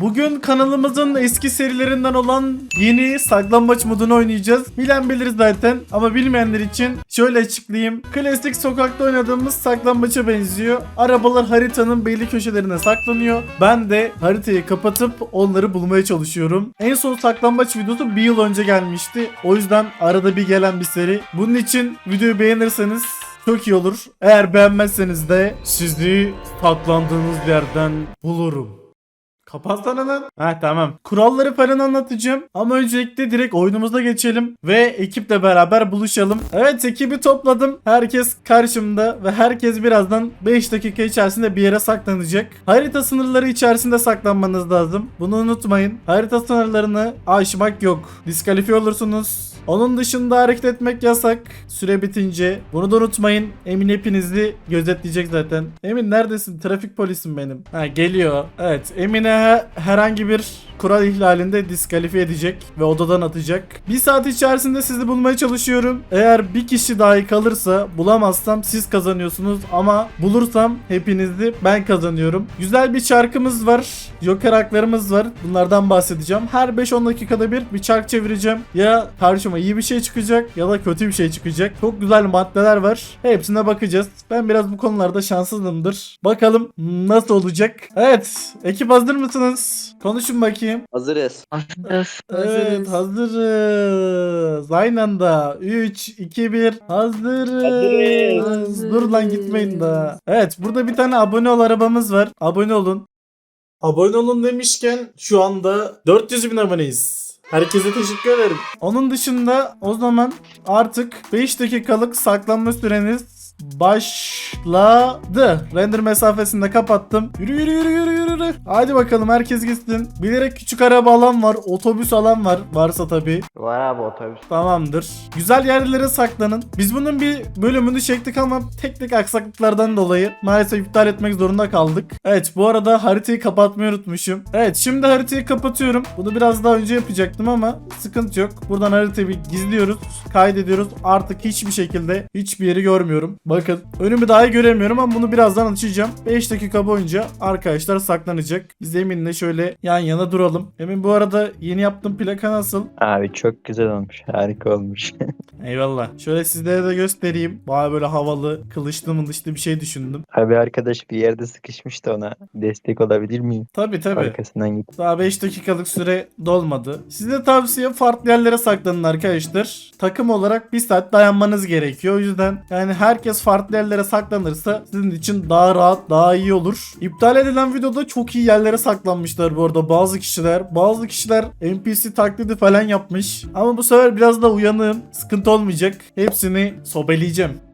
Bugün kanalımızın eski serilerinden olan yeni saklambaç modunu oynayacağız. Bilen bilir zaten ama bilmeyenler için şöyle açıklayayım. Klasik sokakta oynadığımız saklambaça benziyor. Arabalar haritanın belli köşelerine saklanıyor. Ben de haritayı kapatıp onları bulmaya çalışıyorum. En son saklambaç videosu bir yıl önce gelmişti. O yüzden arada bir gelen bir seri. Bunun için videoyu beğenirseniz çok iyi olur. Eğer beğenmezseniz de sizi saklandığınız yerden bulurum. Kapatsana lan. Ha tamam. Kuralları falan anlatacağım. Ama öncelikle direkt oyunumuza geçelim. Ve ekiple beraber buluşalım. Evet ekibi topladım. Herkes karşımda. Ve herkes birazdan 5 dakika içerisinde bir yere saklanacak. Harita sınırları içerisinde saklanmanız lazım. Bunu unutmayın. Harita sınırlarını aşmak yok. Diskalifiye olursunuz. Onun dışında hareket etmek yasak. Süre bitince. Bunu da unutmayın. Emin hepinizi gözetleyecek zaten. Emin neredesin? Trafik polisim benim. Ha geliyor. Evet. Emin'e he- herhangi bir kural ihlalinde diskalifiye edecek ve odadan atacak. Bir saat içerisinde sizi bulmaya çalışıyorum. Eğer bir kişi dahi kalırsa bulamazsam siz kazanıyorsunuz ama bulursam hepinizi ben kazanıyorum. Güzel bir çarkımız var. Joker haklarımız var. Bunlardan bahsedeceğim. Her 5-10 dakikada bir bir çark çevireceğim. Ya karşıma iyi bir şey çıkacak ya da kötü bir şey çıkacak. Çok güzel maddeler var. Hepsine bakacağız. Ben biraz bu konularda şanssızımdır. Bakalım nasıl olacak. Evet. Ekip hazır mısınız? Konuşun bakayım. Hazırız. Hazırız. Evet hazırız. Aynı anda 3, 2, 1 hazırız. Hazırız. Dur lan gitmeyin daha. Evet burada bir tane abone ol arabamız var. Abone olun. Abone olun demişken şu anda 400 bin aboneyiz. Herkese teşekkür ederim. Onun dışında o zaman artık 5 dakikalık saklanma süreniz başladı. Render mesafesini de kapattım. Yürü yürü yürü yürü yürü. Hadi bakalım herkes gitsin. Bilerek küçük araba alan var. Otobüs alan var. Varsa tabii. Var abi otobüs. Tamamdır. Güzel yerlere saklanın. Biz bunun bir bölümünü çektik ama teknik aksaklıklardan dolayı maalesef iptal etmek zorunda kaldık. Evet bu arada haritayı kapatmayı unutmuşum. Evet şimdi haritayı kapatıyorum. Bunu biraz daha önce yapacaktım ama sıkıntı yok. Buradan haritayı bir gizliyoruz. Kaydediyoruz. Artık hiçbir şekilde hiçbir yeri görmüyorum. Bakın önümü daha iyi göremiyorum ama bunu birazdan açacağım. 5 dakika boyunca arkadaşlar saklanacak. Biz Emin'le şöyle yan yana duralım. Emin bu arada yeni yaptığım plaka nasıl? Abi çok güzel olmuş. Harika olmuş. Eyvallah. Şöyle sizlere de göstereyim. Baya böyle havalı, kılıçlı mılıçlı bir şey düşündüm. Abi arkadaş bir yerde sıkışmış da ona destek olabilir miyim? Tabi tabi. Arkasından git. Daha 5 dakikalık süre dolmadı. Size tavsiye farklı yerlere saklanın arkadaşlar. Takım olarak 1 saat dayanmanız gerekiyor. O yüzden yani herkes farklı yerlere saklanırsa sizin için daha rahat, daha iyi olur. İptal edilen videoda çok iyi yerlere saklanmışlar bu arada bazı kişiler. Bazı kişiler NPC taklidi falan yapmış. Ama bu sefer biraz da uyanığım. Sıkıntı olmayacak. Hepsini sobeleyeceğim.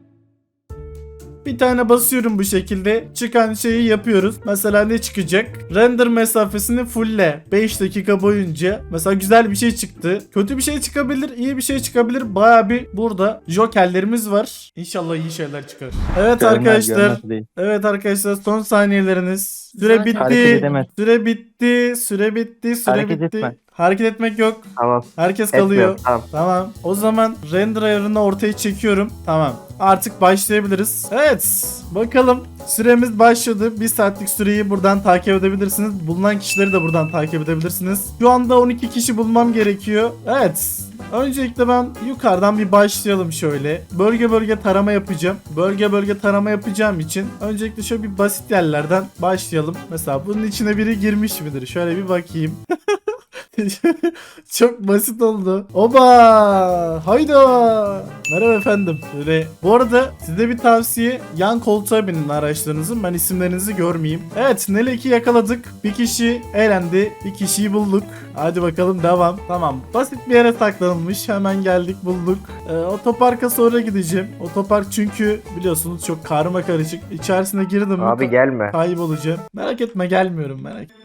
Bir tane basıyorum bu şekilde. Çıkan şeyi yapıyoruz. Mesela ne çıkacak? Render mesafesini fullle. 5 dakika boyunca. Mesela güzel bir şey çıktı. Kötü bir şey çıkabilir, iyi bir şey çıkabilir. Baya bir burada jokerlerimiz var. İnşallah iyi şeyler çıkar. Evet Görmez, arkadaşlar. görmez. Evet arkadaşlar son saniyeleriniz. Süre bitti. Süre bitti. Süre bitti. Süre Hareket bitti. etme. Hareket etmek yok. Tamam. Herkes kalıyor. Etmiyorum. Tamam. Tamam. O zaman render ayarını ortaya çekiyorum. Tamam. Artık başlayabiliriz. Evet. Bakalım. Süremiz başladı. Bir saatlik süreyi buradan takip edebilirsiniz. Bulunan kişileri de buradan takip edebilirsiniz. Şu anda 12 kişi bulmam gerekiyor. Evet. Öncelikle ben yukarıdan bir başlayalım şöyle. Bölge bölge tarama yapacağım. Bölge bölge tarama yapacağım için öncelikle şöyle bir basit yerlerden başlayalım. Mesela bunun içine biri girmiş midir? Şöyle bir bakayım. Çok basit oldu. Oba! Hayda! Merhaba efendim. Böyle. Bu arada size bir tavsiye yan koltuğa binin araçlarınızın. Ben isimlerinizi görmeyeyim. Evet Nelek'i yakaladık. Bir kişi eğlendi. Bir kişiyi bulduk. Hadi bakalım devam. Tamam. Basit bir yere saklanılmış. Hemen geldik bulduk. Ee, otoparka sonra gideceğim. Otopark çünkü biliyorsunuz çok karma karışık. İçerisine girdim Abi gelme. kaybolacağım. Merak etme gelmiyorum merak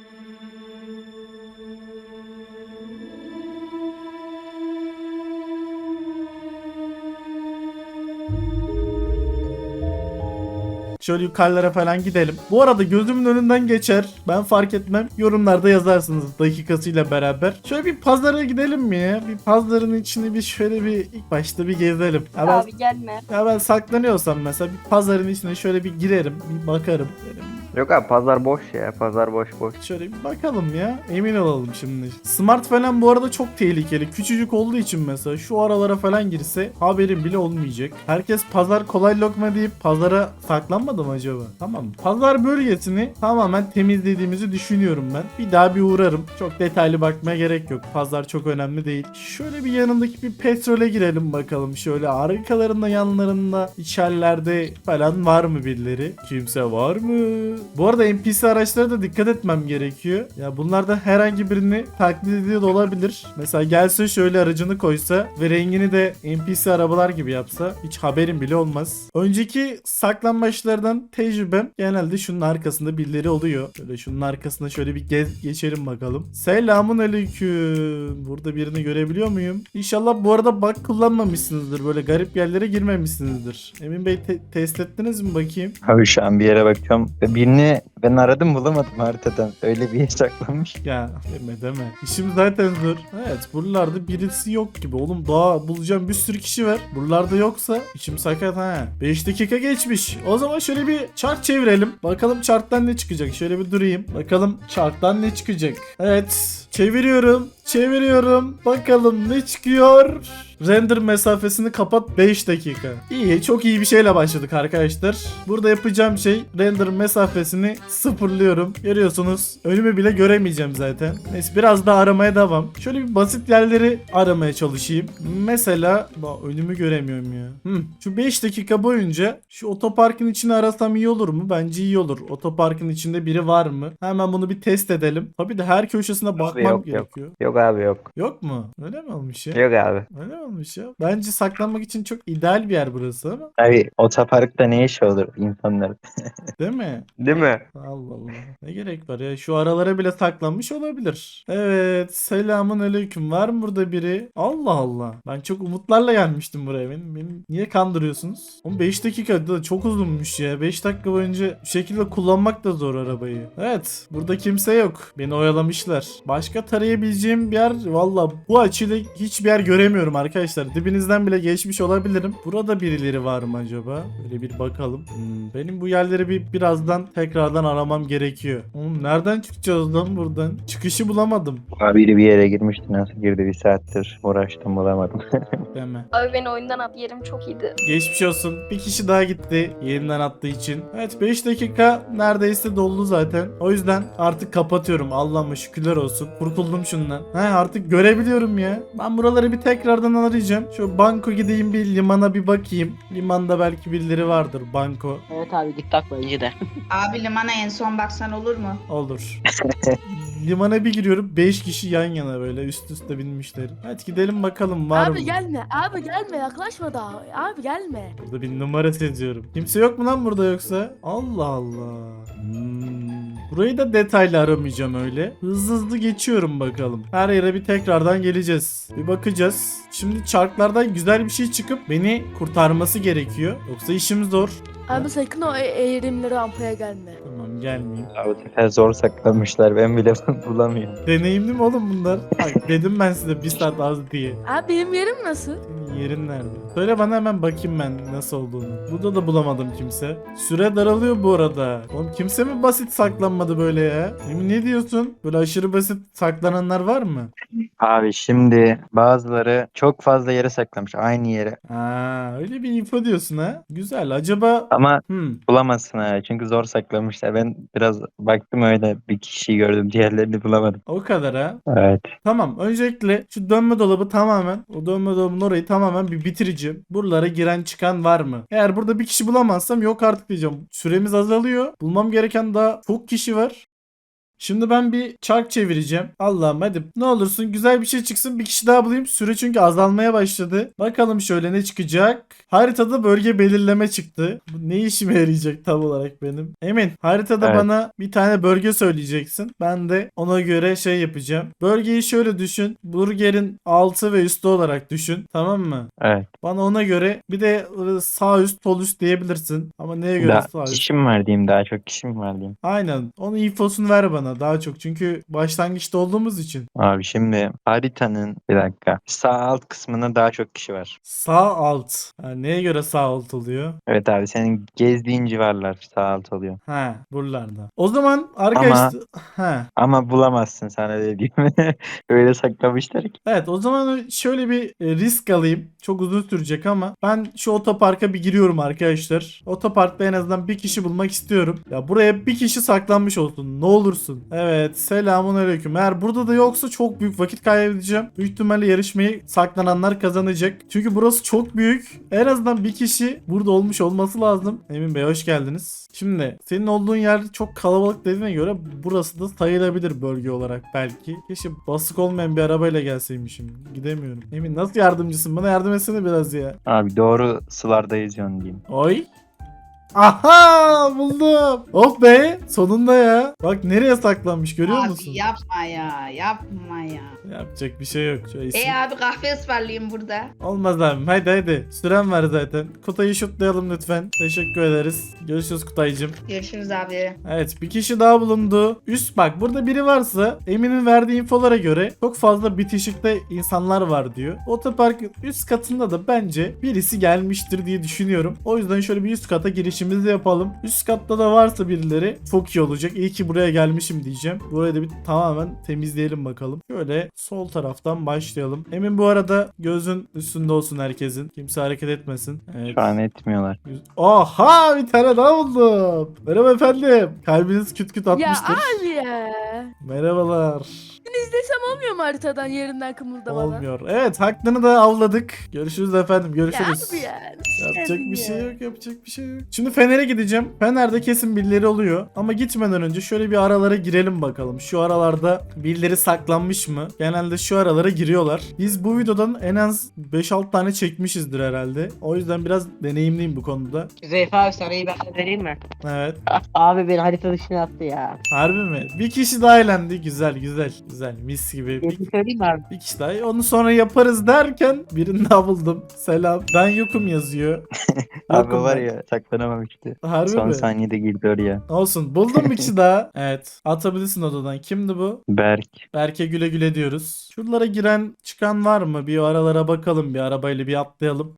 Şöyle yukarılara falan gidelim. Bu arada gözümün önünden geçer. Ben fark etmem. Yorumlarda yazarsınız dakikasıyla beraber. Şöyle bir pazara gidelim mi ya? Bir pazarın içini bir şöyle bir ilk başta bir gezelim. Ya ben, Abi gelme. ya ben saklanıyorsam mesela bir pazarın içine şöyle bir girerim. Bir bakarım. Derim, Yok abi pazar boş ya. Pazar boş boş. Şöyle bir bakalım ya. Emin olalım şimdi. Smart falan bu arada çok tehlikeli. Küçücük olduğu için mesela şu aralara falan girse haberim bile olmayacak. Herkes pazar kolay lokma deyip pazara saklanmadı mı acaba? Tamam. Pazar bölgesini tamamen temizlediğimizi düşünüyorum ben. Bir daha bir uğrarım. Çok detaylı bakmaya gerek yok. Pazar çok önemli değil. Şöyle bir yanındaki bir petrole girelim bakalım. Şöyle arkalarında yanlarında içerlerde falan var mı birileri? Kimse var mı? Bu arada NPC araçlara da dikkat etmem gerekiyor. Ya bunlardan herhangi birini taklit ediyor da olabilir. Mesela gelse şöyle aracını koysa ve rengini de NPC arabalar gibi yapsa hiç haberim bile olmaz. Önceki saklanmaçlardan tecrübem genelde şunun arkasında birileri oluyor. Şöyle şunun arkasında şöyle bir gez geçelim bakalım. Selamun aleyküm. Burada birini görebiliyor muyum? İnşallah bu arada bug kullanmamışsınızdır. Böyle garip yerlere girmemişsinizdir. Emin Bey te- test ettiniz mi bakayım? Abi şu an bir yere bakıyorum. Ve birini ben aradım bulamadım haritadan. Öyle bir yer saklanmış. Ya deme deme. İşim zaten zor. Evet buralarda birisi yok gibi. Oğlum daha bulacağım bir sürü kişi var. Buralarda yoksa içim sakat ha. 5 dakika geçmiş. O zaman şöyle bir chart çevirelim. Bakalım charttan ne çıkacak. Şöyle bir durayım. Bakalım charttan ne çıkacak. Evet. Çeviriyorum. Çeviriyorum. Bakalım ne çıkıyor. Render mesafesini kapat 5 dakika. İyi çok iyi bir şeyle başladık arkadaşlar. Burada yapacağım şey render mesafesini sıfırlıyorum. Görüyorsunuz önümü bile göremeyeceğim zaten. Neyse biraz daha aramaya devam. Şöyle bir basit yerleri aramaya çalışayım. Mesela Bak, önümü göremiyorum ya. Hı, şu 5 dakika boyunca şu otoparkın içine arasam iyi olur mu? Bence iyi olur. Otoparkın içinde biri var mı? Hemen bunu bir test edelim. Tabii de her köşesine bakmam yok, yok. gerekiyor. Yok abi yok. Yok mu? Öyle mi olmuş ya? Yok abi. Öyle mi olmuş ya? Bence saklanmak için çok ideal bir yer burası ama. Abi otoparkta ne iş olur insanlar? Değil mi? Değil mi? Allah Allah. Ne gerek var ya? Şu aralara bile saklanmış olabilir. Evet. Selamun aleyküm. Var mı burada biri? Allah Allah. Ben çok umutlarla gelmiştim buraya. Beni, beni niye kandırıyorsunuz? 15 dakika da çok uzunmuş ya. 5 dakika boyunca bu şekilde kullanmak da zor arabayı. Evet. Burada kimse yok. Beni oyalamışlar. Başka tarayabileceğim bir yer valla bu açıyla hiçbir yer göremiyorum arkadaşlar. Dibinizden bile geçmiş olabilirim. Burada birileri var mı acaba? Böyle bir bakalım. Hmm, benim bu yerleri bir birazdan tekrardan aramam gerekiyor. Oğlum nereden çıkacağız lan buradan? Çıkışı bulamadım. Abi biri bir yere girmişti. Nasıl girdi bir saattir uğraştım bulamadım. Deme. Abi beni oyundan at yerim çok iyiydi. Geçmiş olsun. Bir kişi daha gitti yeniden attığı için. Evet 5 dakika neredeyse doldu zaten. O yüzden artık kapatıyorum. Allah'ıma şükürler olsun. Kurtuldum şundan. He artık görebiliyorum ya. Ben buraları bir tekrardan arayacağım. Şu banko gideyim bir limana bir bakayım. Limanda belki birileri vardır banko. Evet abi git bak bence de. Abi limana en son baksan olur mu? Olur. Limana bir giriyorum 5 kişi yan yana böyle üst üste binmişler. Hadi gidelim bakalım var mı? Abi gelme, abi gelme, yaklaşma daha. Abi gelme. Burada bir numara seziyorum. Kimse yok mu lan burada yoksa? Allah Allah. Hmm. Burayı da detaylı aramayacağım öyle. Hızlı hızlı geçiyorum bakalım. Her yere bir tekrardan geleceğiz. Bir bakacağız. Şimdi çarklardan güzel bir şey çıkıp beni kurtarması gerekiyor. Yoksa işim zor. Abi sakın o e- eğrimli rampaya gelme. Tamam gelmeyeyim. Abi bu sefer zor saklanmışlar. Ben bile bulamıyorum. Deneyimli mi oğlum bunlar? Bak dedim ben size bir saat az diye. Abi benim yerim nasıl? Yerin nerede? Söyle bana hemen bakayım ben nasıl olduğunu. Burada da bulamadım kimse. Süre daralıyor bu arada. Oğlum kimse mi basit saklanmadı böyle ya? Emin ne diyorsun? Böyle aşırı basit saklananlar var mı? Abi şimdi bazıları çok fazla yere saklamış. Aynı yere. Aa, öyle bir info diyorsun ha. Güzel. Acaba Ama Hmm. bulamazsın ha. Çünkü zor saklamışlar. Ben biraz baktım öyle bir kişiyi gördüm. Diğerlerini bulamadım. O kadar ha. Evet. Tamam. Öncelikle şu dönme dolabı tamamen o dönme dolabının orayı tamamen bir bitireceğim. Buralara giren çıkan var mı? Eğer burada bir kişi bulamazsam yok artık diyeceğim. Süremiz azalıyor. Bulmam gereken daha çok kişi var. Şimdi ben bir çark çevireceğim. Allah'ım hadi ne olursun güzel bir şey çıksın bir kişi daha bulayım. Süre çünkü azalmaya başladı. Bakalım şöyle ne çıkacak. Haritada bölge belirleme çıktı. Bu ne işime yarayacak tam olarak benim? Emin haritada Evet. bana bir tane bölge söyleyeceksin. Ben de ona göre şey yapacağım. Bölgeyi şöyle düşün. Burgerin altı ve üstü olarak düşün. Tamam mı? Evet. Bana ona göre bir de sağ üst sol üst diyebilirsin. Ama neye göre Daha sağ üst? kişim var diyeyim. Daha çok kişim var diyeyim. Aynen. Onun infosunu ver bana bana daha çok. Çünkü başlangıçta olduğumuz için. Abi şimdi haritanın bir dakika sağ alt kısmında daha çok kişi var. Sağ alt. Ha, neye göre sağ alt oluyor? Evet abi senin gezdiğin civarlar sağ alt oluyor. Ha buralarda. O zaman arkadaşlar... Ha. Ama bulamazsın sana dediğim. Öyle saklamışlar ki. Evet o zaman şöyle bir e, risk alayım. Çok uzun sürecek ama ben şu otoparka bir giriyorum arkadaşlar. Otoparkta en azından bir kişi bulmak istiyorum. Ya buraya bir kişi saklanmış olsun. Ne olursun. Evet selamun aleyküm. Eğer burada da yoksa çok büyük vakit kaybedeceğim. Büyük ihtimalle yarışmayı saklananlar kazanacak. Çünkü burası çok büyük. En azından bir kişi burada olmuş olması lazım. Emin Bey hoş geldiniz. Şimdi senin olduğun yer çok kalabalık dediğine göre burası da sayılabilir bölge olarak belki. Keşke basık olmayan bir arabayla gelseymişim. Gidemiyorum. Emin nasıl yardımcısın? Bana yardım etsene biraz ya. Abi doğru sularda yüzüyorsun diyeyim. Oy. Aha buldum. Oh be sonunda ya. Bak nereye saklanmış görüyor abi musun? yapma ya. Yapma ya. Yapacak bir şey yok. Şöyle isim- E abi kahve ısmarlayayım burada. Olmaz abi. Haydi haydi. Süren var zaten. Kutayı şutlayalım lütfen. Teşekkür ederiz. Görüşürüz Kutaycığım. Görüşürüz abi. Evet bir kişi daha bulundu. Üst bak burada biri varsa Emin'in verdiği infolara göre çok fazla bitişikte insanlar var diyor. Otoparkın üst katında da bence birisi gelmiştir diye düşünüyorum. O yüzden şöyle bir üst kata girişimizi yapalım. Üst katta da varsa birileri çok iyi olacak. İyi ki buraya gelmişim diyeceğim. Burayı da bir tamamen temizleyelim bakalım. Şöyle sol taraftan başlayalım. Emin bu arada gözün üstünde olsun herkesin. Kimse hareket etmesin. Evet. Şu an etmiyorlar. Aha bir tane daha buldum. Merhaba efendim. Kalbiniz küt küt Ya atmıştır. abi ya. Merhabalar. Seni izlesem olmuyor mu haritadan yerinden kımıldamadan? Olmuyor. Evet hakkını da avladık. Görüşürüz efendim. Ya Görüşürüz. abi ya. Yapacak bir ya? şey yok, yapacak bir şey yok. Şimdi Fener'e gideceğim. Fener'de kesin birileri oluyor. Ama gitmeden önce şöyle bir aralara girelim bakalım. Şu aralarda birileri saklanmış mı? Genelde şu aralara giriyorlar. Biz bu videodan en az 5-6 tane çekmişizdir herhalde. O yüzden biraz deneyimliyim bu konuda. Zeyf abi sana iyi bir haber vereyim mi? Evet. Abi beni harita dışına attı ya. Harbi mi? Bir kişi daha eğlendi. Güzel güzel. Güzel. Mis gibi. Bir, bir kişi daha. Onu sonra yaparız derken birini daha buldum. Selam. Ben yokum yazıyor. Abi Yokum var ben. ya saklanamamıştı. Harbi Son mi? saniyede girdi oraya. Olsun. Buldum bir kişi daha. Evet. Atabilirsin odadan. Kimdi bu? Berk. Berke güle güle diyoruz. Şuralara giren çıkan var mı? Bir aralara bakalım. Bir arabayla bir atlayalım.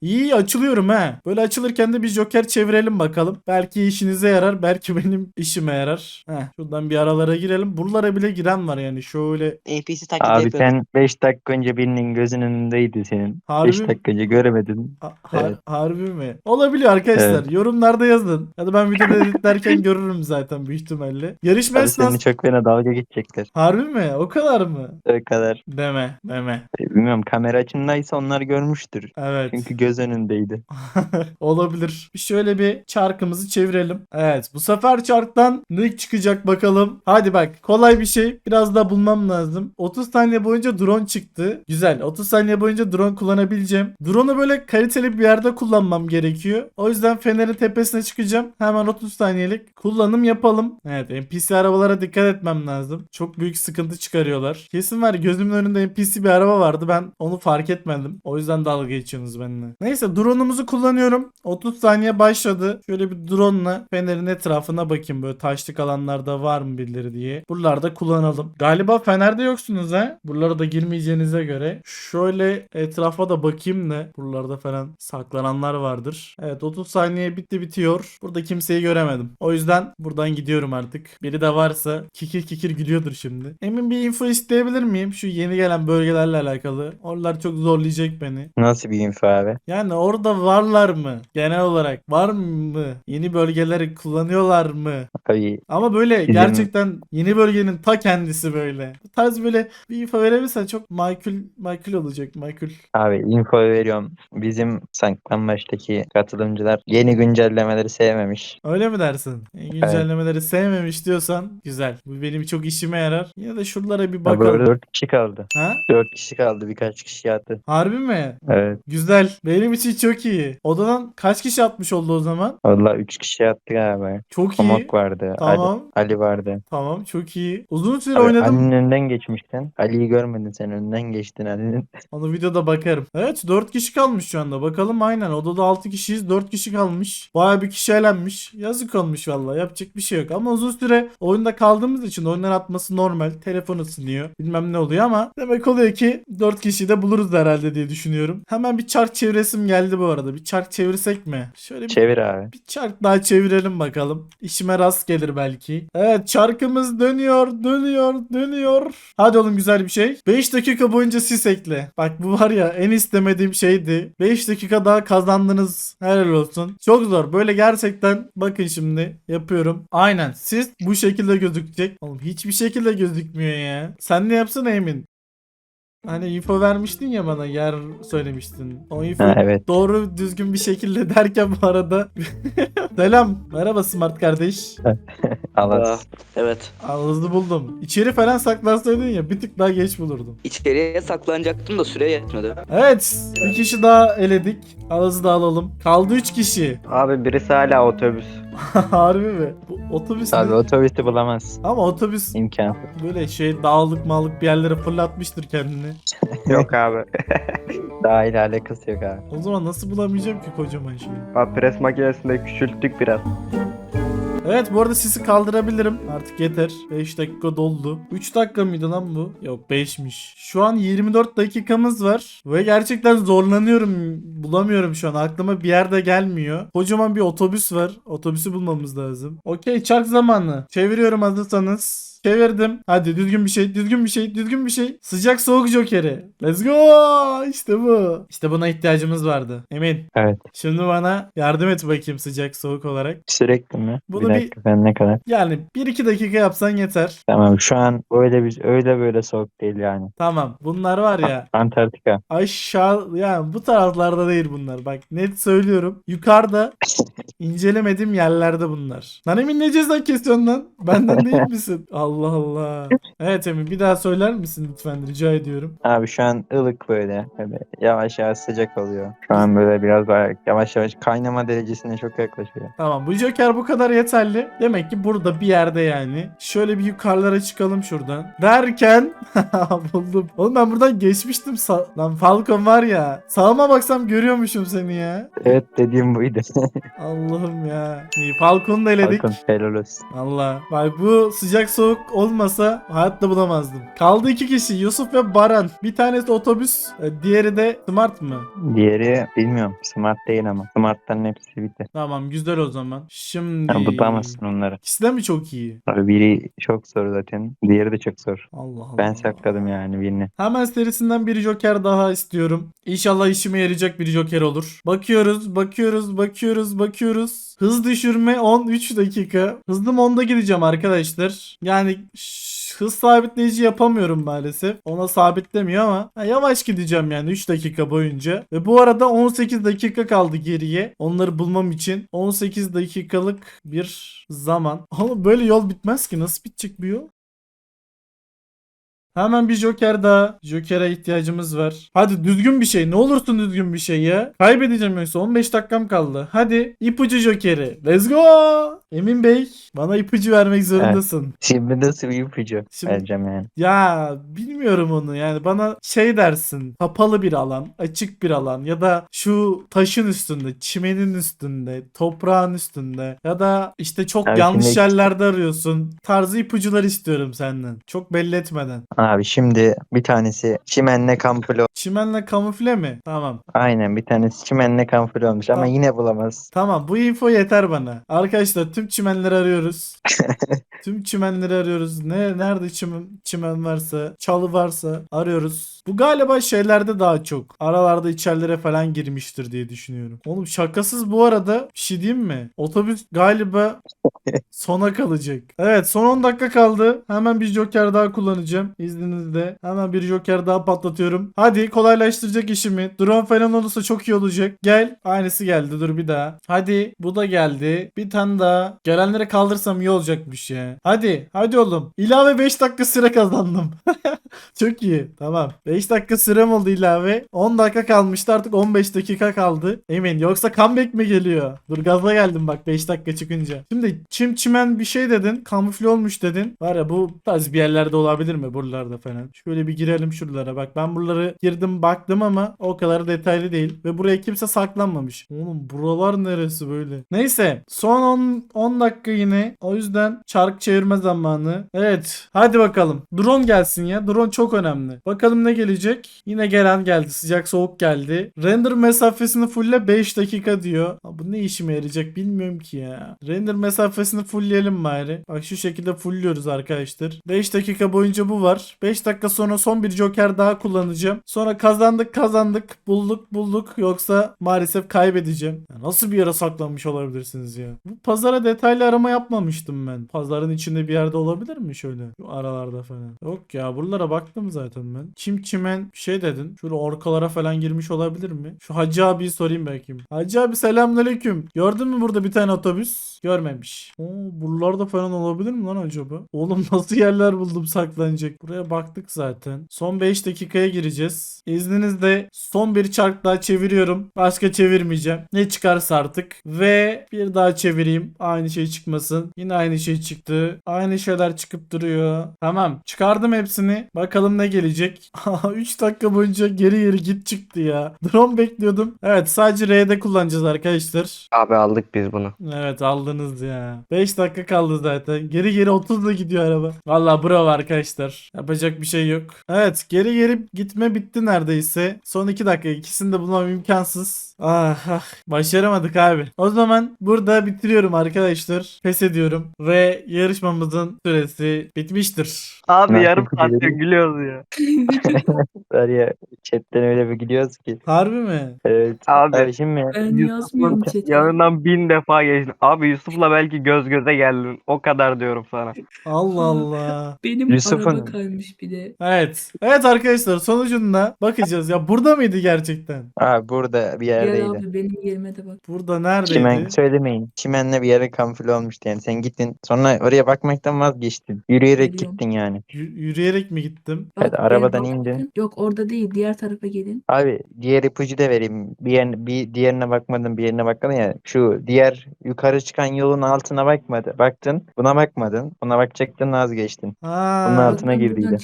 İyi açılıyorum he. Böyle açılırken de bir joker çevirelim bakalım. Belki işinize yarar. Belki benim işime yarar. Heh, şuradan bir aralara girelim. Buralara bile giren var yani. Şöyle. NPC taklidi Abi sen 5 dakika önce birinin gözünün önündeydi senin. Harbi 5 mi? dakika önce göremedin. Ha- har- Evet. Harbi mi? Olabiliyor arkadaşlar. Evet. Yorumlarda yazın. Ya da ben videoda editlerken görürüm zaten büyük ihtimalle. Yarışma Abi seninle esnası... çok fena dalga geçecekler. Harbi mi? O kadar mı? O kadar. Deme. Deme. E, Bilmiyorum kamera açındaysa onlar görmüştür. Evet. Çünkü göz önündeydi. Olabilir. Şöyle bir çarkımızı çevirelim. Evet. Bu sefer çarktan ne çıkacak bakalım. Hadi bak. Kolay bir şey. Biraz daha bulmam lazım. 30 saniye boyunca drone çıktı. Güzel. 30 saniye boyunca drone kullanabileceğim. Drone'u böyle kaliteli bir yerde kullanmam gerekiyor. O yüzden fenerin tepesine çıkacağım. Hemen 30 saniyelik kullanım yapalım. Evet. NPC arabalara dikkat etmem lazım. Çok büyük sıkıntı çıkarıyorlar. Kesin var gözümün önünde NPC bir araba vardı. Ben onu fark etmedim. O yüzden dalga geçiyorsunuz benimle. Neyse drone'umuzu kullanıyorum. 30 saniye başladı. Şöyle bir drone'la fenerin etrafına bakayım böyle taşlık alanlarda var mı birileri diye. Buralarda kullanalım. Galiba fenerde yoksunuz ha. Buralara da girmeyeceğinize göre. Şöyle etrafa da bakayım da buralarda falan saklananlar vardır. Evet 30 saniye bitti bitiyor. Burada kimseyi göremedim. O yüzden buradan gidiyorum artık. Biri de varsa kikir kikir gülüyordur şimdi. Emin bir info isteyebilir miyim? Şu yeni gelen bölgelerle alakalı. Oralar çok zorlayacak beni. Nasıl bir info abi? Yani orada varlar mı? Genel olarak var mı? Yeni bölgeleri kullanıyorlar mı? Abi Ama böyle Bizim- gerçekten yeni bölgenin ta kendisi böyle. Bu tarz böyle bir info verebilirsen çok makul makul olacak makul. Abi info veriyorum. Bizim saklambaçtaki katılımcılar yeni güncellemeleri sevmemiş. Öyle mi dersin? E, Güncellemeleri sevmemiş diyorsan güzel. Bu benim çok işime yarar. Ya da şuralara bir Abi bakalım. orada 4 kişi kaldı. Ha? 4 kişi kaldı birkaç kişi yattı. Harbi mi? Evet. Güzel. Benim için çok iyi. Odadan kaç kişi atmış oldu o zaman? Valla 3 kişi attık abi. Çok iyi. Komok vardı. Tamam. Ali, Ali vardı. Tamam çok iyi. Uzun süre Abi, oynadım. Ali'nin önünden geçmiştin. Ali'yi görmedin sen önden geçtin Ali'nin. Onu videoda bakarım. Evet 4 kişi kalmış şu anda. Bakalım aynen. Odada 6 kişiyiz. 4 kişi kalmış. Baya bir kişi elenmiş. Yazık olmuş valla. Yapacak bir şey yok. Ama uzun süre oyunda kaldığımız için oyundan atması normal. Telefon ısınıyor. Bilmem ne oluyor ama demek oluyor ki 4 kişiyi de buluruz herhalde diye düşünüyorum. Hemen bir çark çevresim geldi bu arada. Bir çark çevirsek mi? Şöyle bir Çevir abi. bir çark daha çevirelim bakalım. İşime rast gelir belki. Evet çarkımız dönüyor, dönüyor, dönüyor. Hadi oğlum güzel bir şey. 5 dakika boyunca sis ekle. Bak bu var ya en istemediğim şeydi. 5 dakika daha kazandınız. Helal olsun. Çok zor. Böyle gerçekten bakın şimdi yapıyorum. Aynen sis bu şekilde gözükecek. Oğlum hiçbir şekilde gözükmüyor ya. Sen ne yapsana Emin? Hani info vermiştin ya bana yer söylemiştin. O info Ha, evet. doğru düzgün bir şekilde derken bu arada Selam. Merhaba Smart kardeş. Allah. Evet. Aa, hızlı buldum. İçeri falan saklansaydın ya bir tık daha geç bulurdum. İçeriye saklanacaktım da süre yetmedi. Evet. Bir kişi daha eledik. Ağızı da alalım. Kaldı 3 kişi. Abi birisi hala otobüs. Harbi mi? Bu otobüs Abi mü? otobüsü bulamaz. Ama otobüs İmkansız. böyle şey dağlık malık bir yerlere fırlatmıştır kendini. Yok abi. Daha ile alakası yok abi. O zaman nasıl bulamayacağım ki kocaman şeyi? Abi pres makinesinde küçülttük biraz. Evet bu arada sisi kaldırabilirim. Artık yeter. 5 dakika doldu. 3 dakika mıydı lan bu? Yok 5'miş. Şu an 24 dakikamız var. Ve gerçekten zorlanıyorum. Bulamıyorum şu an. Aklıma bir yerde gelmiyor. Kocaman bir otobüs var. Otobüsü bulmamız lazım. Okey çark zamanı. Çeviriyorum hazırsanız. Çevirdim. Hadi düzgün bir şey, düzgün bir şey, düzgün bir şey. Sıcak soğuk jokeri. Let's go. İşte bu. İşte buna ihtiyacımız vardı. Emin. Evet. Şimdi bana yardım et bakayım sıcak soğuk olarak. Sürekli mi? Bunu bir dakika ben ne kadar? Yani 1-2 dakika yapsan yeter. Tamam şu an öyle bir öyle böyle soğuk değil yani. Tamam. Bunlar var ya Antarktika. aşağı yani bu taraflarda değil bunlar. Bak net söylüyorum. Yukarıda incelemediğim yerlerde bunlar. Lan Emin ne ceza kesiyorsun lan? Benden değil misin? Allah Allah. Evet Emin bir daha söyler misin lütfen rica ediyorum. Abi şu an ılık böyle. böyle yavaş yavaş sıcak oluyor. Şu an böyle biraz daha yavaş yavaş kaynama derecesine çok yaklaşıyor. Tamam bu joker bu kadar yeterli. Demek ki burada bir yerde yani. Şöyle bir yukarılara çıkalım şuradan. Derken buldum. Oğlum ben buradan geçmiştim. Sa- Lan Falcon var ya. Sağıma baksam görüyormuşum seni ya. Evet dediğim buydu. Allah'ım ya. Falcon'u da eledik. Bakın helal olsun. Allah. Bak bu sıcak soğuk olmasa hayatta bulamazdım. Kaldı iki kişi Yusuf ve Baran. Bir tanesi otobüs. e, Diğeri de smart mı? Diğeri bilmiyorum. Smart değil ama. Smart'tan hepsi bitti. Tamam güzel o zaman. Şimdi. Yani bulamazsın onları. İkisi de mi çok iyi? Abi biri çok zor zaten. Diğeri de çok zor. Allah Allah. Ben sakladım yani birini. Hemen serisinden bir Joker daha istiyorum. İnşallah işime yarayacak bir Joker olur. Bakıyoruz, bakıyoruz, bakıyoruz, bakıyoruz. Hız düşürme 13 dakika. Hızlı 10'da gideceğim arkadaşlar. Yani ş- hız sabitleyici yapamıyorum maalesef. Ona sabitlemiyor ama ha, yavaş gideceğim yani 3 dakika boyunca. Ve bu arada 18 dakika kaldı geriye. Onları bulmam için 18 dakikalık bir zaman. Oğlum böyle yol bitmez ki. Nasıl bitecek bu yol? Hemen bir Joker daha. Joker'e ihtiyacımız var. Hadi düzgün bir şey. Ne olursun düzgün bir şey ya. Kaybedeceğim yoksa 15 dakikam kaldı. Hadi ipucu Joker'i. Let's go. Emin Bey bana ipucu vermek zorundasın. Şimdi de sıvı ipucu Şimdi- vereceğim yani. Ya bilmiyorum onu yani bana şey dersin kapalı bir alan açık bir alan ya da şu taşın üstünde çimenin üstünde toprağın üstünde ya da işte çok Abi yanlış yerlerde arıyorsun tarzı ipucular istiyorum senden çok belli etmeden. Abi şimdi bir tanesi çimenle kamufle Çimenle kamufle mi? Tamam. Aynen bir tanesi çimenle kamufle olmuş ama Tamam. yine bulamaz. Tamam bu info yeter bana. Arkadaşlar tüm çimenleri arıyoruz. tüm çimenleri arıyoruz. Ne nerede çimen, çimen varsa, çalı varsa arıyoruz. Bu galiba şeylerde daha çok. Aralarda içerilere falan girmiştir diye düşünüyorum. Oğlum şakasız bu arada bir şey diyeyim mi? Otobüs galiba sona kalacak. Evet son 10 dakika kaldı. Hemen bir joker daha kullanacağım. İzninizle. Hemen bir joker daha patlatıyorum. Hadi kolaylaştıracak işimi. Drone falan olursa çok iyi olacak. Gel. Aynısı geldi. Dur bir daha. Hadi. Bu da geldi. Bir tane daha. Gelenlere kaldırsam iyi olacakmış ya. Hadi. Hadi oğlum. İlave 5 dakika süre kazandım. Çok iyi. Tamam. 5 dakika sürem oldu ilave. 10 dakika kalmıştı artık 15 dakika kaldı. Emin yoksa comeback mi geliyor? Dur gaza geldim bak 5 dakika çıkınca. Şimdi çim çimen bir şey dedin. Kamufle olmuş dedin. Var ya bu tarz bir yerlerde olabilir mi buralarda falan? Şöyle bir girelim şuralara. Bak ben buraları girdim baktım ama o kadar detaylı değil. Ve buraya kimse saklanmamış. Oğlum buralar neresi böyle? Neyse. Son 10, 10 dakika yine. O yüzden çark çevirme zamanı. Evet. Hadi bakalım. Drone gelsin ya. Drone çok önemli. Bakalım ne gelecek? Yine gelen geldi. Sıcak soğuk geldi. Render mesafesini fulle 5 dakika diyor. Ha, bu ne işime yarayacak bilmiyorum ki ya. Render mesafesini fullleyelim bari. Bak şu şekilde fullliyoruz arkadaşlar. 5 dakika boyunca bu var. 5 dakika sonra son bir joker daha kullanacağım. Sonra kazandık kazandık. Bulduk bulduk. Yoksa maalesef kaybedeceğim. Ya nasıl bir yere saklanmış olabilirsiniz ya? Bu pazara detaylı arama yapmamıştım ben. Pazarın içinde bir yerde olabilir mi şöyle? Şu aralarda falan. Yok ya buralara baktım zaten ben. Çim çimen şey dedin. Şöyle orkalara falan girmiş olabilir mi? Şu Hacı abiyi sorayım belki. Hacı abi selamünaleyküm. Gördün mü burada bir tane otobüs? Görmemiş. Oo, buralarda falan olabilir mi lan acaba? Oğlum nasıl yerler buldum saklanacak? Buraya baktık zaten. Son 5 dakikaya gireceğiz. İzninizle son bir çark daha çeviriyorum. Başka çevirmeyeceğim. Ne çıkarsa artık. Ve bir daha çevireyim. Aynı şey çıkmasın. Yine aynı şey çıktı. Aynı şeyler çıkıp duruyor. Tamam. Çıkardım hepsini. Bakalım ne gelecek. 3 dakika boyunca geri geri git çıktı ya. Drone bekliyordum. Evet sadece R'de kullanacağız arkadaşlar. Abi aldık biz bunu. Evet aldınız ya. 5 dakika kaldı zaten. Geri geri 30'la gidiyor araba. Valla bravo arkadaşlar. Yapacak bir şey yok. Evet geri geri gitme bitti neredeyse. Son 2 dakika. İkisini de bulmam imkansız. Ah, ah. Başaramadık abi. O zaman burada bitiriyorum arkadaşlar. Pes ediyorum. Ve yarışmamızın süresi bitmiştir. Abi yarım saattir gülüyoruz ya. Var ya chatten öyle bir gidiyoruz ki. Harbi mi? Evet. Abi, Abi şimdi Ben yazmıyorum Yusuf'un chat'e. yanından bin defa geçtin. Abi Yusuf'la belki göz göze geldin. O kadar diyorum sana. Allah Allah. Benim Yusuf'un- araba kaymış bir de. Evet. Evet arkadaşlar sonucunda bakacağız. Ya burada mıydı gerçekten? Abi burada bir Gel yerdeydi. abi benim yerime de bak. Burada neredeydi? Çimen söylemeyin. Çimenle bir yere kamufle olmuştu yani. Sen gittin. Sonra oraya bakmaktan vazgeçtin. Yürüyerek Biliyorum. gittin yani. Y- yürüyerek mi gittim? Evet, Bak, arabadan ben indin. baktım. Yok orada değil diğer tarafa gelin. Abi diğer ipucu da vereyim. Bir, yer, bir diğerine bakmadın, bir yerine bakmadın ya. Şu diğer yukarı çıkan yolun altına bakmadı. Baktın, buna bakmadın. Buna bakacaktın vazgeçtin. Ha. Bunun altına girdiydi.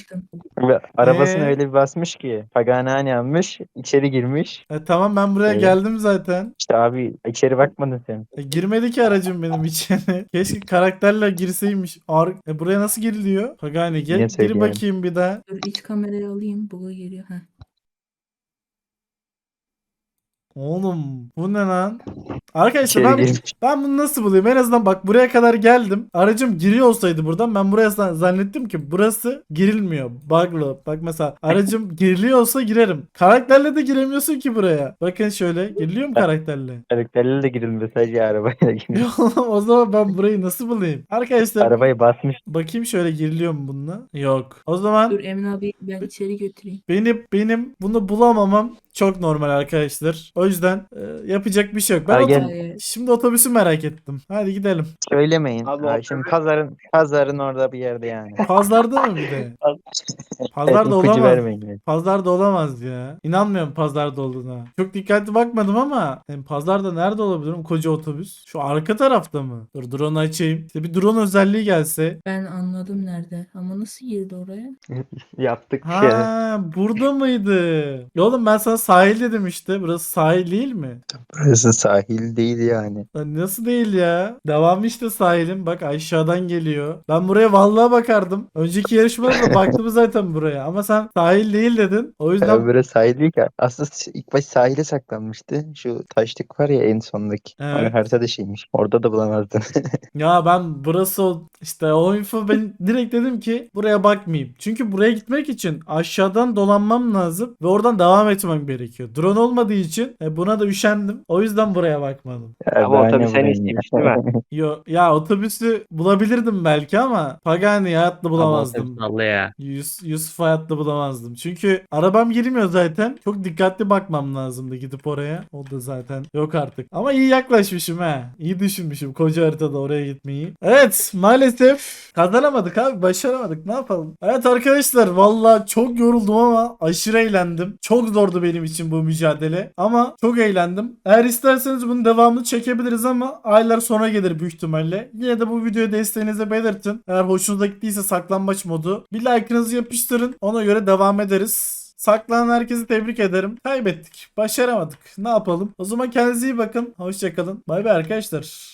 buradan. Ve arabasını Ee? öyle bir basmış ki. Paganani almış, içeri girmiş. E, tamam ben buraya Evet. geldim zaten. İşte abi içeri bakmadın sen. E, girmedi ki aracım benim içine. Keşke karakterle girseymiş. Ar e, buraya nasıl giriliyor? Pagani gel Niye gir söylüyorum? bakayım bir daha. Dur iç kamerayı alayım. Bug'a geliyor. Heh. Oğlum bu ne lan? Arkadaşlar İçeri ben, ben bunu nasıl bulayım? En azından bak buraya kadar geldim. Aracım giriyor olsaydı buradan ben buraya zan- zannettim ki burası girilmiyor. Bug'lı. Bak mesela aracım giriliyor olsa girerim. Karakterle de giremiyorsun ki buraya. Bakın şöyle giriliyor mu karakterle? Karakterle de girilmiyor sadece arabayla girmiş. o zaman ben burayı nasıl bulayım? Arkadaşlar Arabayı basmış. bakayım şöyle giriliyor mu bununla? Yok. O zaman Dur Emin abi ben içeri götüreyim. benim benim bunu bulamamam çok normal arkadaşlar. O yüzden e, yapacak bir şey yok. Ben gel. Hayır. şimdi otobüsü merak ettim. Hadi gidelim. Söylemeyin. Abi Abi o şimdi pazarın pazarın orada bir yerde yani. Pazarda mı bir de? Pazarda ipucu olamaz. vermeyin. Pazarda olamaz ya. İnanmıyorum pazarda olduğuna. Çok dikkatli bakmadım ama yani pazarda nerede olabilirim koca otobüs? Şu arka tarafta mı? Dur drone açayım. İşte bir drone özelliği gelse. Ben anladım nerede. Ama nasıl girdi oraya? Yaptık şey. Ha burada mıydı? Ya oğlum ben sana sahil dedim işte. Burası sahil değil mi? Burası sahil değil yani. Lan nasıl değil ya? Devam işte sahilin. Bak aşağıdan geliyor. Ben buraya vallahi bakardım. Önceki yarışmada da baktım zaten buraya. Ama sen sahil değil dedin. O Ya yüzden burası sahil değil ki. Aslında ilk baş sahile saklanmıştı. Şu taşlık var ya en sondaki. Evet. Hani haritada şeymiş. Orada da bulamazdın. ya ben burası işte o info ben direkt dedim ki buraya bakmayayım. Çünkü buraya gitmek için aşağıdan dolanmam lazım ve oradan devam etmem gerekiyor. Drone olmadığı için e, buna da üşendim. O yüzden buraya bakmadım. Ama Daha otobüs ne sen bulayım istemiş ya? değil mi? Yo, ya otobüsü bulabilirdim belki ama Pagani hayatta bulamazdım. Vallahi ya. Yus, Yusuf hayatta bulamazdım. Çünkü arabam girmiyor zaten. Çok dikkatli bakmam lazımdı gidip oraya. O da zaten yok artık. Ama iyi yaklaşmışım ha. İyi düşünmüşüm koca haritada oraya gitmeyi. Evet maalesef kazanamadık abi. Başaramadık. Ne yapalım? Evet arkadaşlar valla çok yoruldum ama aşırı eğlendim. Çok zordu benim için bu mücadele. Ama çok eğlendim. Eğer isterseniz bunun devamını çekebiliriz ama aylar sonra gelir büyük ihtimalle. Yine de bu videoya desteğinizi belirtin. Eğer hoşunuza gittiyse saklambaç modu. Bir like'ınızı yapıştırın. Ona göre devam ederiz. Saklanan herkesi tebrik ederim. Kaybettik. Başaramadık. Ne yapalım? O zaman kendinize iyi bakın. Hoşçakalın. Bay bay arkadaşlar.